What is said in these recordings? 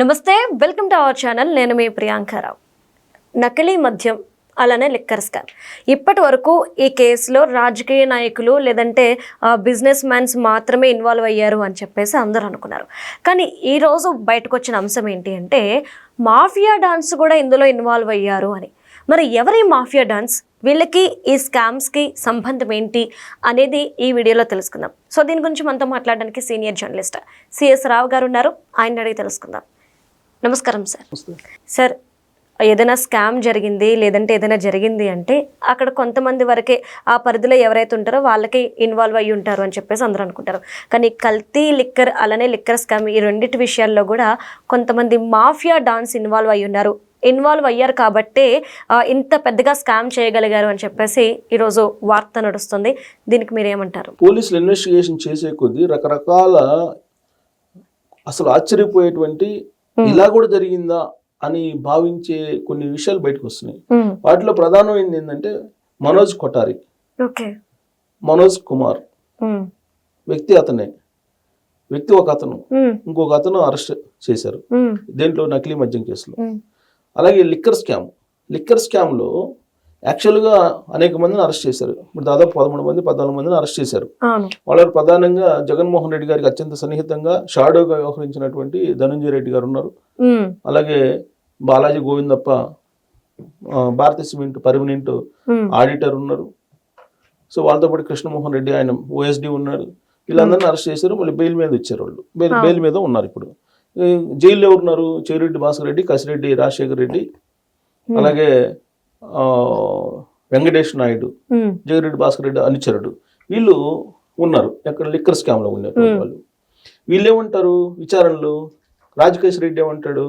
నమస్తే welcome to our channel. నేను మీ ప్రియాంకారావు నకిలీ మద్యం అలానే లిక్కర్ స్కామ్. ఇప్పటి వరకు ఈ కేసులో రాజకీయ నాయకులు లేదంటే బిజినెస్ మ్యాన్స్ మాత్రమే ఇన్వాల్వ్ అయ్యారు అని చెప్పేసి అందరూ అనుకున్నారు. కానీ ఈరోజు బయటకు వచ్చిన అంశం ఏంటి అంటే మాఫియా డాన్స్ కూడా ఇందులో ఇన్వాల్వ్ అయ్యారు అని. మరి ఎవరి మాఫియా డాన్స్? వీళ్ళకి ఈ స్కామ్స్కి సంబంధం ఏంటి అనేది ఈ వీడియోలో తెలుసుకుందాం. సో దీని గురించి మనతో మాట్లాడడానికి సీనియర్ జర్నలిస్ట్ సిఎస్ రావు గారు ఉన్నారు. ఆయన అడిగి తెలుసుకుందాం. నమస్కారం సార్. సార్ ఏదైనా స్కామ్ జరిగింది లేదంటే ఏదైనా జరిగింది అంటే అక్కడ కొంతమంది వరకే ఆ పరిధిలో ఎవరైతే ఉంటారో వాళ్ళకి ఇన్వాల్వ్ అయ్యి ఉంటారు అని చెప్పేసి అందరూ అనుకుంటారు. కానీ కల్తీ లిక్కర్ అలానే లిక్కర్ స్కామ్ ఈ రెండింటి విషయాల్లో కూడా కొంతమంది మాఫియా డాన్స్ ఇన్వాల్వ్ అయ్యి ఉన్నారు. ఇన్వాల్వ్ అయ్యారు కాబట్టే ఇంత పెద్దగా స్కామ్ చేయగలిగారు అని చెప్పేసి ఈరోజు వార్త నడుస్తుంది. దీనికి మీరేమంటారు? పోలీసులు ఇన్వెస్టిగేషన్ చేసే కొద్దీ రకరకాల అసలు ఆశ్చర్యపోయేటువంటి ఇలా కూడా జరిగిందా అని భావించే కొన్ని విషయాలు బయటకు వస్తున్నాయి వాటిలో ప్రధానమైనది ఏంటంటే మనోజ్ కొఠారి. ఓకే. మనోజ్ కుమార్. వ్యక్తి అతనే. వ్యక్తి ఒక అతను. ఇంకొక అతను అరెస్ట్ చేశారు. దేంట్లో నకిలీ మద్యం కేసులో. అలాగే లిక్కర్ స్కామ్. లిక్కర్ స్కామ్లో యాక్చువల్గా అనేక మందిని అరెస్ట్ చేశారు. ఇప్పుడు దాదాపు పదమూడు మంది పద్నాలుగు మందిని అరెస్ట్ చేశారు. వాళ్ళలో ప్రధానంగా జగన్మోహన్ రెడ్డి గారికి అత్యంత సన్నిహితంగా షాడోగా వ్యవహరించినటువంటి ధనంజయ రెడ్డి గారు ఉన్నారు. అలాగే Balaji Govindappa Bharathi cement permanent auditor ఉన్నారు. సో వాళ్ళతో పాటు కృష్ణమోహన్ రెడ్డి ఆయన ఓఎస్డి ఉన్నారు. వీళ్ళందరినీ అరెస్ట్ చేశారు. మళ్ళీ బెయిల్ మీద ఇచ్చారు వాళ్ళు. బెయిల్ బెయిల్ మీద ఉన్నారు ఇప్పుడు. జైల్లో ఉన్నారు చెవిరెడ్డి భాస్కర్ రెడ్డి కసిరెడ్డి రాజశేఖర్ రెడ్డి. అలాగే వెంకటేష్ నాయుడు జగిరెడ్డి భాస్కర్ రెడ్డి అనుచరుడు. వీళ్ళు ఉన్నారు. ఎక్కడ లిక్కర్ స్కామ్లో ఉన్నారు వాళ్ళు వీళ్ళు. ఏమంటారు విచారణలు? రాజకేష్ రెడ్డి ఏమంటాడు?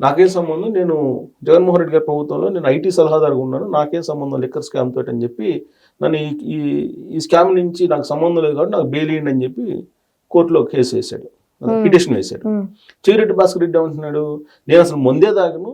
నాకేం సంబంధం? నేను జగన్మోహన్ రెడ్డి గారి ప్రభుత్వంలో నేను ఐటీ సలహాదారుగా ఉన్నాను. నాకేం సంబంధం లిక్కర్ స్కామ్ తోటి అని చెప్పి నన్ను ఈ- ఈ స్కామ్ నుంచి నాకు సంబంధం లేదు కాబట్టి నాకు బెయిల్ ఇవ్వండి అని చెప్పి కోర్టులో కేసు వేశాడు పిటిషన్ వేశాడు ఉమ్, చిగిరెడ్డి భాస్కర్ రెడ్డి ఏమంటున్నాడు? నేను అసలు ముందే తాగను.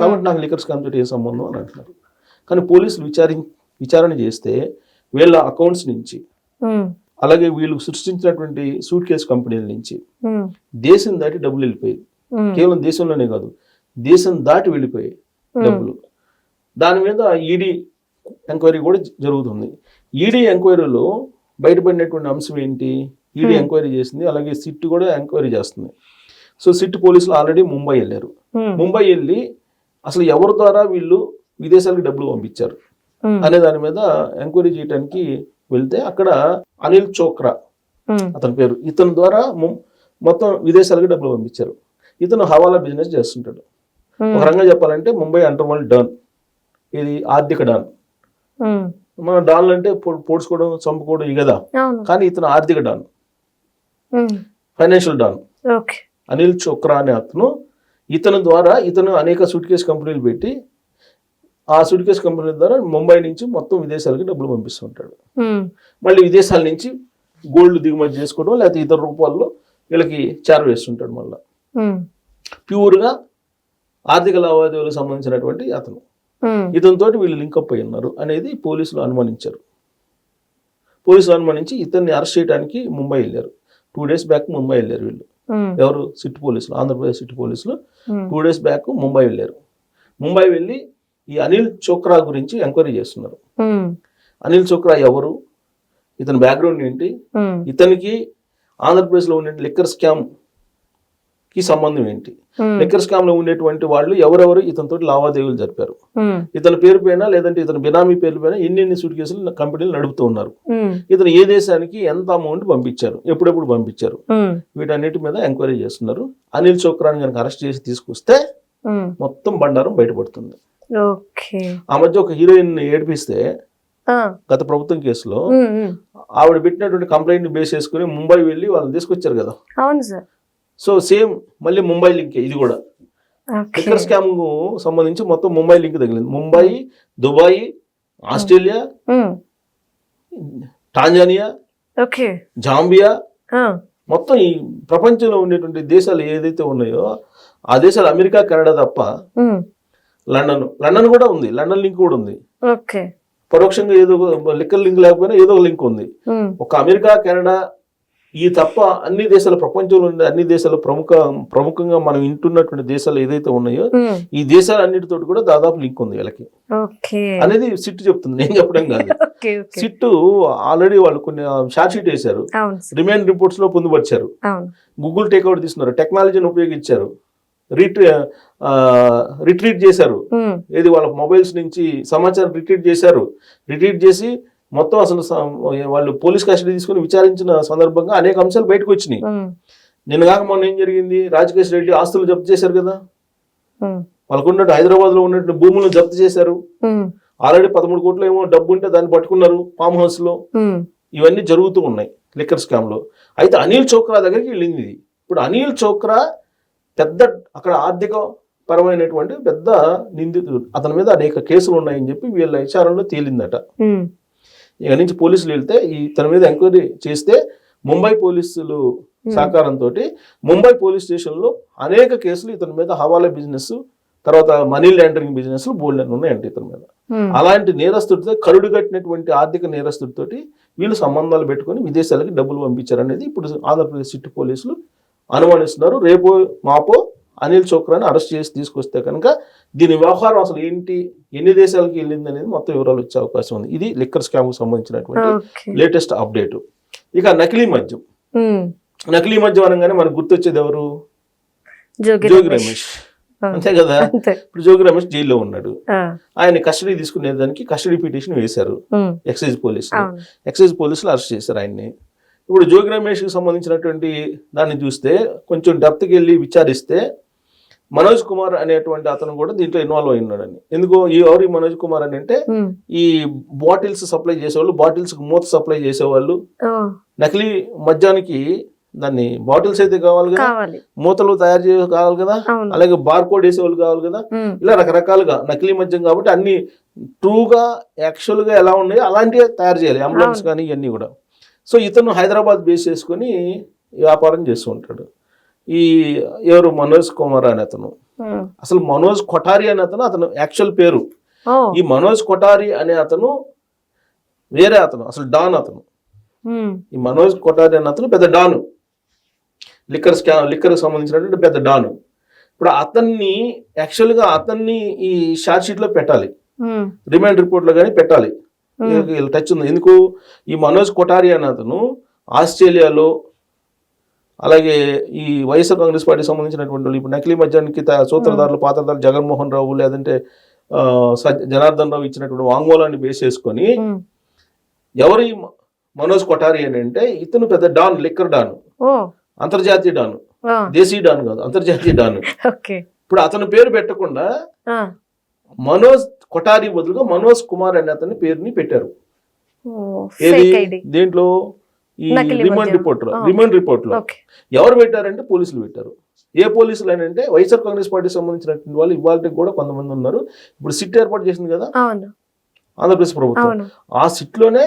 కాబట్టి నాకు లిక్కర్ స్కామ్ తోటి ఏ సంబంధం అని అంటున్నారు. కానీ పోలీసులు విచారి విచారణ చేస్తే వీళ్ళ అకౌంట్స్ నుంచి అలాగే వీళ్ళు సృష్టించినటువంటి సూట్ కేస్ కంపెనీల నుంచి దేశం దాటి డబ్బులు వెళ్ళిపోయాయి. కేవలం దేశంలోనే కాదు దేశం దాటి వెళ్ళిపోయాయి డబ్బులు. దాని మీద ఈడీ ఎంక్వైరీ కూడా జరుగుతుంది. ఈడీ ఎంక్వైరీలో బయటపడినటువంటి అంశం ఏంటి? ఈడీ ఎంక్వైరీ చేసింది అలాగే సిట్ కూడా ఎంక్వైరీ చేస్తుంది. సో సిట్ పోలీసులు ఆల్రెడీ ముంబై వెళ్ళారు. ముంబై వెళ్ళి అసలు ఎవరి ద్వారా వీళ్ళు విదేశాలకు డబ్బులు పంపించారు? అనే దాని మీద ఎంక్వైరీ చేయడానికి వెళ్తే అక్కడ అనిల్ చోక్రా అతని పేరు. ఇతని ద్వారా మొత్తం విదేశాలకు డబ్బులు పంపించారు. ఇతను హవాలా బిజినెస్ చేస్తుంటాడు. ఒక రకంగా చెప్పాలంటే ముంబై అంటర్ వరల్డ్ డాన్. ఇది ఆర్థిక డాన్. మన డాన్లు అంటే పొడుచుకోవడం చంపుకోవడం ఇవి కదా కానీ ఇతను ఆర్థిక don. Financial don. Anil Chokra అనే అతను ఇతని ద్వారా ఇతను అనేక సూట్ కేస్ కంపెనీలు పెట్టి ఆ సూట్ కేస్ కంపెనీల ద్వారా ముంబై నుంచి మొత్తం విదేశాలకి డబ్బులు పంపిస్తుంటాడు. మళ్ళీ విదేశాల నుంచి గోల్డ్ దిగుమతి చేసుకోవడం లేకపోతే ఇతర రూపాల్లో వీళ్ళకి చేరవేస్తుంటాడు మళ్ళీ. ప్యూర్గా ఆర్థిక లావాదేవీలకు సంబంధించినటువంటి అతను. ఉమ్, ఇతనితోటి వీళ్ళు లింకప్ అయి ఉన్నారు అనేది పోలీసులు అనుమానించారు. పోలీసులు అనుమానించి ఇతన్ని అరెస్ట్ చేయడానికి ముంబై వెళ్ళారు. టూ డేస్ బ్యాక్ ముంబై వెళ్ళారు వీళ్ళు. ఎవరు? సిటీ పోలీసులు ఆంధ్రప్రదేశ్ సిటీ పోలీసులు. టూ డేస్ బ్యాక్ ముంబై వెళ్ళారు. ముంబై వెళ్ళి ఈ అనిల్ చోక్రా గురించి ఎంక్వైరీ చేస్తున్నారు. అనిల్ చోక్రా ఎవరు? ఇతని బ్యాక్గ్రౌండ్ ఏంటి? ఉమ్, ఇతనికి ఆంధ్రప్రదేశ్లో ఉండే లిక్కర్ స్కామ్ కి సంబంధం ఏంటి? లిక్కర్ స్కామ్లో ఉండేటువంటి వాళ్ళు ఎవరెవరు ఇతనితో లావాదేవీలు జరిపారు. ఇతని పేరు పైన లేదంటే ఇతని బినామీ పేరు పైన ఎన్ని ఎన్ని సూట్ కేసులు కంపెనీలు నడుపుతూ ఉన్నారు. ఇతను ఏ దేశానికి ఎంత అమౌంట్ పంపించారు? ఎప్పుడెప్పుడు పంపించారు? వీటన్నిటి మీద ఎంక్వైరీ చేస్తున్నారు. అనిల్ చోక్రాని కనుక అరెస్ట్ చేసి తీసుకొస్తే మొత్తం బండారం బయటపడుతుంది. ఆ మధ్య ఒక హీరోయిన్ ఏడిపిస్తే గత ప్రభుత్వం కేసులో ఆవిడ పెట్టినటువంటి కంప్లైంట్ బేస్ చేసుకుని ముంబై వెళ్ళి వాళ్ళని తీసుకొచ్చారు కదా. అవును సార్. సో సేమ్ మళ్ళీ ముంబై లింక్ ఇది కూడా. ఓకే. లిక్కర్ స్కామ్కు సంబంధించి మొత్తం ముంబై లింక్ తగిలింది. Mumbai Dubai Australia Tanzania okay. Zambia మొత్తం ఈ ప్రపంచంలో ఉండేటువంటి దేశాలు ఏదైతే ఉన్నాయో ఆ దేశాలు అమెరికా కెనడా తప్ప లండన్ లండన్ కూడా ఉంది. లండన్ లింక్ కూడా ఉంది. పరోక్షంగా ఏదో లిక్కర్ లింక్ లేకపోయినా ఏదో ఒక లింక్ ఉంది. ఒక అమెరికా కెనడా ఈ తప్ప అన్ని దేశాల ప్రపంచంలో ఉండే అన్ని దేశాలు ప్రముఖ ప్రముఖంగా మనం వింటున్నటువంటి దేశాలు ఏదైతే ఉన్నాయో ఈ దేశాలు అన్నిటితోటి కూడా దాదాపు లింక్ ఉంది వీళ్ళకి. అనేది సిట్ చెప్తుంది నేను చెప్పడం కాదు. సిట్ ఆల్రెడీ వాళ్ళు కొన్ని షార్ట్ షీట్ వేశారు. రిమైండ్ రిపోర్ట్స్లో పొందుపరిచారు. గూగుల్ టేక్అవుట్ తీసుకున్నారు టెక్నాలజీని ఉపయోగించారు. రిట్రీ రిట్రీట్ చేశారు. ఏది వాళ్ళ మొబైల్స్ నుంచి సమాచారం రిట్రీట్ చేశారు. రిట్రీట్ చేసి మొత్తం అసలు వాళ్ళు పోలీస్ కస్టడీ తీసుకుని విచారించిన సందర్భంగా అనేక అంశాలు బయటకు వచ్చినాయి. నిన్న కాక మొన్న ఏం జరిగింది? రాజకేష్ రెడ్డి ఆస్తులు జప్తు చేశారు కదా? వాళ్ళకు ఉన్నట్టు హైదరాబాద్లో ఉన్నట్టు భూములను జప్తు చేశారు. ఆల్రెడీ పదమూడు కోట్లు ఏమో డబ్బు ఉంటే దాన్ని పట్టుకున్నారు ఫామ్ హౌస్లో ఇవన్నీ జరుగుతూ ఉన్నాయి లిక్కర్ స్కామ్లో అయితే అనిల్ చోక్రా దగ్గరికి వెళ్ళింది ఇది. ఇప్పుడు అనిల్ చోక్రా పెద్ద అక్కడ ఆర్థిక పరమైనటువంటి పెద్ద నిందితుడు. అతని మీద అనేక కేసులు ఉన్నాయని చెప్పి వీళ్ళ విచారణలో తేలిందట. ఉమ్, ఇక నుంచి పోలీసులు వెళ్తే ఈ తన మీద ఎంక్వైరీ చేస్తే ముంబై పోలీసులు సహకారంతో ముంబై పోలీస్ స్టేషన్లో అనేక కేసులు ఇతని మీద హవాలా బిజినెస్ తర్వాత మనీ లాండరింగ్ బిజినెస్ బోల్డ్ అని ఉన్నాయండి ఇతని మీద. ఉమ్, అలాంటి నేరస్తుడితో కరుడు కట్టినటువంటి ఆర్థిక నేరస్తుడితోటి వీళ్ళు సంబంధాలు పెట్టుకొని విదేశాలకి డబ్బులు పంపించారనేది ఇప్పుడు ఆంధ్రప్రదేశ్ సిటీ పోలీసులు అనుమానిస్తున్నారు. రేపో మాపో అనిల్ చోక్రాని అరెస్ట్ చేసి తీసుకొస్తే కనుక దీని వ్యవహారం అసలు ఏంటి? ఎన్ని దేశాలకు వెళ్ళింది అనేది మొత్తం వివరాలు వచ్చే అవకాశం ఉంది. ఇది లిక్కర్ స్కామ్కు సంబంధించినటువంటి లేటెస్ట్ అప్డేట్. ఇక నకిలీ మద్యం. నకిలీ మద్యం అనగానే మనకు గుర్తొచ్చేది ఎవరు? జోగి రమేష్. రమేష్. అంతే కదా? ఇప్పుడు జోగి రమేష్ జైల్లో ఉన్నాడు. ఆయన కస్టడీ తీసుకునే దానికి కస్టడీ పిటిషన్ వేశారు. ఎక్సైజ్ పోలీసులు. ఎక్సైజ్ పోలీసులు అరెస్ట్ చేశారు ఆయన్ని. ఇప్పుడు జోగి రమేష్కి సంబంధించినటువంటి దాన్ని చూస్తే కొంచెం డెప్త్కి వెళ్ళి విచారిస్తే మనోజ్ కుమార్ అనేటువంటి అతను కూడా దీంట్లో ఇన్వాల్వ్ అయి ఉన్నాడని. ఎందుకు ఈ ఎవరు మనోజ్ కుమార్ అని అంటే ఈ బాటిల్స్ సప్లై చేసేవాళ్ళు బాటిల్స్ మూత సప్లై చేసేవాళ్ళు. నకిలీ మద్యానికి దాన్ని బాటిల్స్ అయితే కావాలి కదా? మూతలు తయారు చేయ కావాలి కదా? అలాగే బార్ కోడ్ వేసేవాళ్ళు కావాలి కదా? ఇలా రకరకాలుగా నకిలీ మద్యం కాబట్టి అన్ని ట్రూగా యాక్చువల్గా ఎలా ఉన్నాయో అలాంటివే తయారు చేయాలి. అంబులెన్స్ కానీ ఇవన్నీ కూడా. సో ఇతను హైదరాబాద్ బేస్ చేసుకొని వ్యాపారం చేస్తూ ఉంటాడు. ఈ ఎవరు మనోజ్ కుమార్ అని అతను. అసలు మనోజ్ కొఠారి అనే అతను అతను యాక్చువల్ పేరు. ఈ మనోజ్ కొఠారి అనే అతను వేరే అతను అసలు డాన్ అతను. ఈ మనోజ్ కొఠారి అనే అతను పెద్ద డాను. లిక్కర్ స్కా లిక్కర్కి సంబంధించినటువంటి పెద్ద డాను. ఇప్పుడు అతన్ని యాక్చువల్గా అతన్ని ఈ షార్ట్ షీట్లో పెట్టాలి. రిమైండ్ రిపోర్ట్లో కానీ పెట్టాలి. టచ్ ఉంది. ఎందుకు? ఈ మనోజ్ కొఠారి అనే అతను ఆస్ట్రేలియాలో అలాగే ఈ వైఎస్ఆర్ కాంగ్రెస్ పార్టీకి సంబంధించినటువంటి వాళ్ళు ఇప్పుడు నకిలీ మద్యానికి త- సూత్రధారులు పాత్రధారులు జగన్మోహన్ రావు లేదంటే జనార్దన్ రావు ఇచ్చినటువంటి వాంగ్మూలాన్ని బేస్ చేసుకొని ఎవరు మనోజ్ కొఠారి అని అంటే ఇతను పెద్ద డాన్ లిక్కర్ డాన్. అంతర్జాతీయ డాన్. ఆ, దేశీ డాన్ కాదు అంతర్జాతీయ డాన్. ఇప్పుడు అతని పేరు పెట్టకుండా మనోజ్ కొఠారి బదులుగా మనోజ్ కుమార్ అనే అతని పేరుని పెట్టారు. ఏది? దేంట్లో? ఈ రిమాండ్. రిపోర్ట్. రిమాండ్ రిపోర్ట్లో ఎవరు పెట్టారంటే పోలీసులు పెట్టారు. ఏ పోలీసులు అని అంటే వైఎస్ఆర్ కాంగ్రెస్ పార్టీకి సంబంధించినటువంటి వాళ్ళు ఇవాళకి కూడా కొంతమంది ఉన్నారు. ఇప్పుడు సిట్ ఏర్పాటు చేసింది కదా? ఆంధ్రప్రదేశ్ ప్రభుత్వం. ఆ సిట్లోనే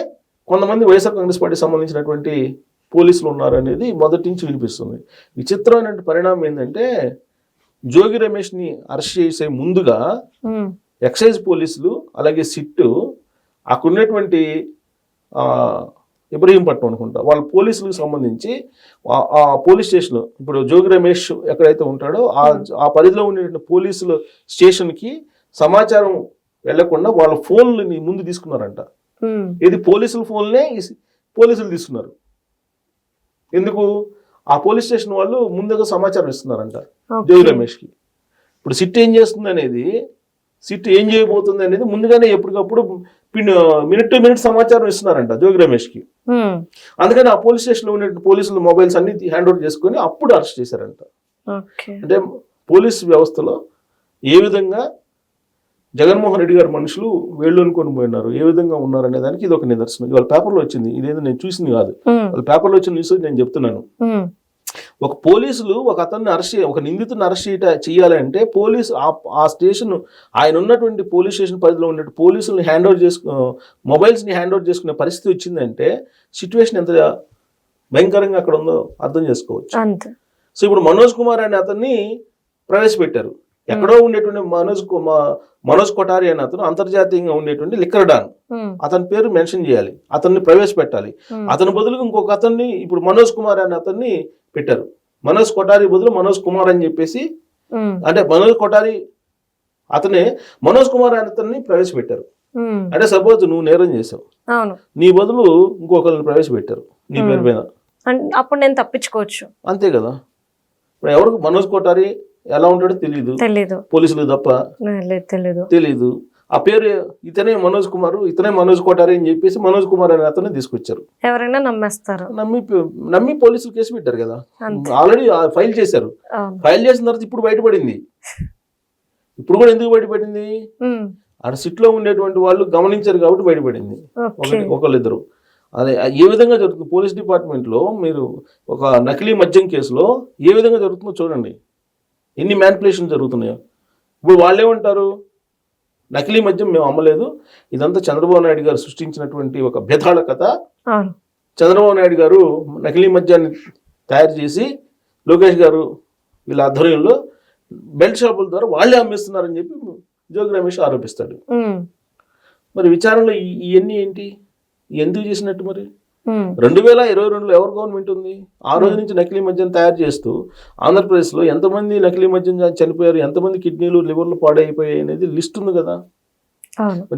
కొంతమంది వైఎస్ఆర్ కాంగ్రెస్ పార్టీకి సంబంధించినటువంటి పోలీసులు ఉన్నారు అనేది మొదటి నుంచి వినిపిస్తుంది. విచిత్రమైన పరిణామం ఏంటంటే జోగి రమేష్ని అరెస్ట్ చేసే ముందుగా ఎక్సైజ్ పోలీసులు అలాగే సిట్టు అక్కడ ఉన్నటువంటి ఆ, ఇబ్రహీంపట్నం అనుకుంటా. వాళ్ళ పోలీసులకు సంబంధించి ఆ- పోలీస్ స్టేషన్ ఇప్పుడు జోగి రమేష్ ఎక్కడైతే ఉంటాడో ఆ ఆ పరిధిలో ఉండేటువంటి పోలీసుల స్టేషన్కి సమాచారం వెళ్ళకుండా వాళ్ళ ఫోన్లని ముందు తీసుకున్నారంట. ఇది పోలీసుల ఫోన్లే పోలీసులు తీసుకున్నారు. ఎందుకు? ఆ పోలీస్ స్టేషన్ వాళ్ళు ముందుగా సమాచారం ఇస్తున్నారంట. జోగి రమేష్కి. ఇప్పుడు సిట్ ఏం చేస్తుంది అనేది సిట్ ఏం చేయబోతుంది అనేది ముందుగానే ఎప్పటికప్పుడు మినిట్ టు మినిట్ సమాచారం ఇస్తున్నారంట జోగి రమేష్కి. ఉమ్, అందుకని ఆ పోలీస్ స్టేషన్లో ఉన్న పోలీసుల మొబైల్స్ అన్ని హ్యాండ్ ఓవర్ చేసుకొని అప్పుడు అరెస్ట్ చేశారంట. అంటే పోలీస్ వ్యవస్థలో ఏ విధంగా జగన్మోహన్ రెడ్డి గారి మనుషులు వేళ్ళు అనుకొని పోయినారు ఏ విధంగా ఉన్నారు అనే దానికి ఇది ఒక నిదర్శనం. ఇవాళ పేపర్లో వచ్చింది. ఇదేదో నేను చూసింది కాదు. వాళ్ళ పేపర్లో వచ్చిన న్యూస్ నేను చెప్తున్నాను. ఒక పోలీసులు ఒక అతన్ని అరెస్ట్ ఒక నిందితుని అరెస్ట్ చేయట చేయాలంటే పోలీసు ఆ ఆ స్టేషన్ ఆయన ఉన్నటువంటి పోలీస్ స్టేషన్ పరిధిలో ఉండే పోలీసులను హ్యాండ్ ఓవర్ చేసుకు మొబైల్స్ని హ్యాండ్ ఓవర్ చేసుకునే పరిస్థితి వచ్చిందంటే సిచ్యువేషన్ ఎంత భయంకరంగా అక్కడ ఉందో అర్థం చేసుకోవచ్చు. సో ఇప్పుడు మనోజ్ కుమార్ అనే అతన్ని ప్రవేశపెట్టారు. ఎక్కడో ఉండేటువంటి మనోజ్ మనోజ్ కొఠారి అనే అతను అంతర్జాతీయంగా ఉండేటువంటి లిక్కర్ డాన్. అతని పేరు మెన్షన్ చేయాలి. అతన్ని ప్రవేశపెట్టాలి. అతని బదులుగా ఇంకొక అతన్ని ఇప్పుడు మనోజ్ కుమార్ అనే అతన్ని పెట్టారు. మనోజ్ కొఠారి బదులు మనోజ్ కుమార్ అని చెప్పేసి అంటే మనోజ్ కొఠారి అతనే మనోజ్ కుమార్ అనే అతన్ని ప్రవేశపెట్టారు. అంటే సపోజ్ నువ్వు నేరం చేసావు. నీ బదులు ఇంకొకరిని ప్రవేశపెట్టారు నీ పేరు మీద. అప్పుడు నేను తప్పించుకోవచ్చు. అంతే కదా. ఇప్పుడు ఎవరికి మనోజ్ కొఠారి ఎలా ఉంటాడో తెలియదు తెలీదు. పోలీసులు తప్ప లేదు తెలీదు. తెలియదు ఆ పేరు ఇతనే మనోజ్ కుమార్ ఇతనే మనోజ్ కొఠారి అని చెప్పేసి మనోజ్ కుమార్ అనే అతన్ని తీసుకొచ్చారు. ఎవరైనా నమ్మేస్తారు. నమ్మి నమ్మి పోలీసులు కేసు పెట్టారు కదా. ఆల్రెడీ ఫైల్ చేశారు. ఫైల్ చేసిన తర్వాత ఇప్పుడు బయటపడింది. ఇప్పుడు కూడా ఎందుకు బయటపడింది? ఉమ్, ఆడ సిట్లో ఉండేటువంటి వాళ్ళు గమనించారు కాబట్టి బయటపడింది. ఒకళ్ళిద్దరు. అదే ఏ విధంగా జరుగుతుంది? పోలీస్ డిపార్ట్మెంట్లో మీరు ఒక నకిలీ మద్యం కేసులో ఏ విధంగా జరుగుతుందో చూడండి. ఎన్ని మ్యానిపులేషన్ జరుగుతున్నాయో. ఇప్పుడు వాళ్ళు ఏమంటారు నకిలీ మద్యం మేము అమ్మలేదు. ఇదంతా చంద్రబాబు నాయుడు గారు సృష్టించినటువంటి ఒక బెతాళ కథ. చంద్రబాబు నాయుడు గారు నకిలీ మద్యాన్ని తయారు చేసి లోకేష్ గారు వీళ్ళ ఆధ్వర్యంలో బెల్ట్ షాపుల ద్వారా వాళ్ళే అమ్మిస్తున్నారని చెప్పి జోగి రమేష్ ఆరోపిస్తాడు. మరి విచారణలో ఇవన్నీ ఏంటి? ఎందుకు చేసినట్టు మరి? రెండు వేల ఇరవై రెండులో ఎవరు గవర్నమెంట్ ఉంది? ఆ రోజు నుంచి నకిలీ మద్యం తయారు చేస్తూ ఆంధ్రప్రదేశ్లో ఎంతమంది నకిలీ మద్యం చనిపోయారు? ఎంతమంది కిడ్నీలు లివర్లు పాడైపోయాయి అనేది లిస్ట్ ఉంది కదా.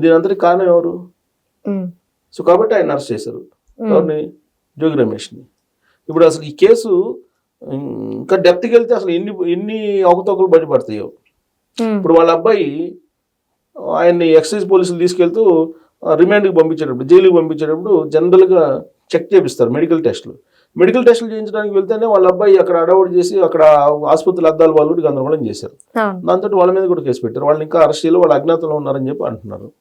దీని అంతటి కారణం ఎవరు? సో కాబట్టి ఆయన అరెస్ట్ చేశారు. ఎవరిని? జోగి రమేష్ని. ఇప్పుడు అసలు ఈ కేసు ఇంకా డెప్త్కి వెళ్తే అసలు ఎన్ని ఎన్ని అవకతవకలు బయటపడతాయో ఇప్పుడు వాళ్ళ అబ్బాయి ఆయన్ని ఎక్సైజ్ పోలీసులు తీసుకెళ్తూ రిమాండ్కి పంపించేటప్పుడు జైలుకి పంపించేటప్పుడు జనరల్గా చెక్ చేపిస్తారు మెడికల్ టెస్టులు. మెడికల్ టెస్టులు చేయించడానికి వెళ్తేనే వాళ్ళ అబ్బాయి అక్కడ అడవుడు చేసి అక్కడ ఆసుపత్రుల అద్దాలు వాళ్ళు కూడా గందరగోళం చేశారు. దాంతో వాళ్ళ మీద కూడా కేసు పెట్టారు. వాళ్ళని ఇంకా అరెస్ట్ వాళ్ళు అజ్ఞాతంలో ఉన్నారని చెప్పి అంటున్నారు.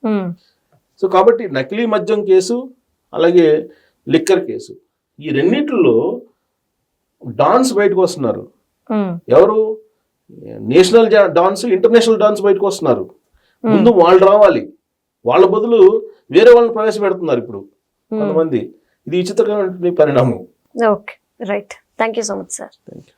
సో కాబట్టి నకిలీ మద్యం కేసు అలాగే లిక్కర్ కేసు ఈ రెండిట్లో డాన్స్ బయటకు వస్తున్నారు. ఎవరు? నేషనల్ డాన్స్ ఇంటర్నేషనల్ డాన్స్ బయటకు వస్తున్నారు. ముందు వాళ్ళు రావాలి. వాళ్ళ బదులు వేరే వాళ్ళని ప్రవేశపెడుతున్నారు ఇప్పుడు. ఉమ్. కొంతమంది. ఇది విచిత్రమైన పరిణామం. Okay right thank you so much sir thank you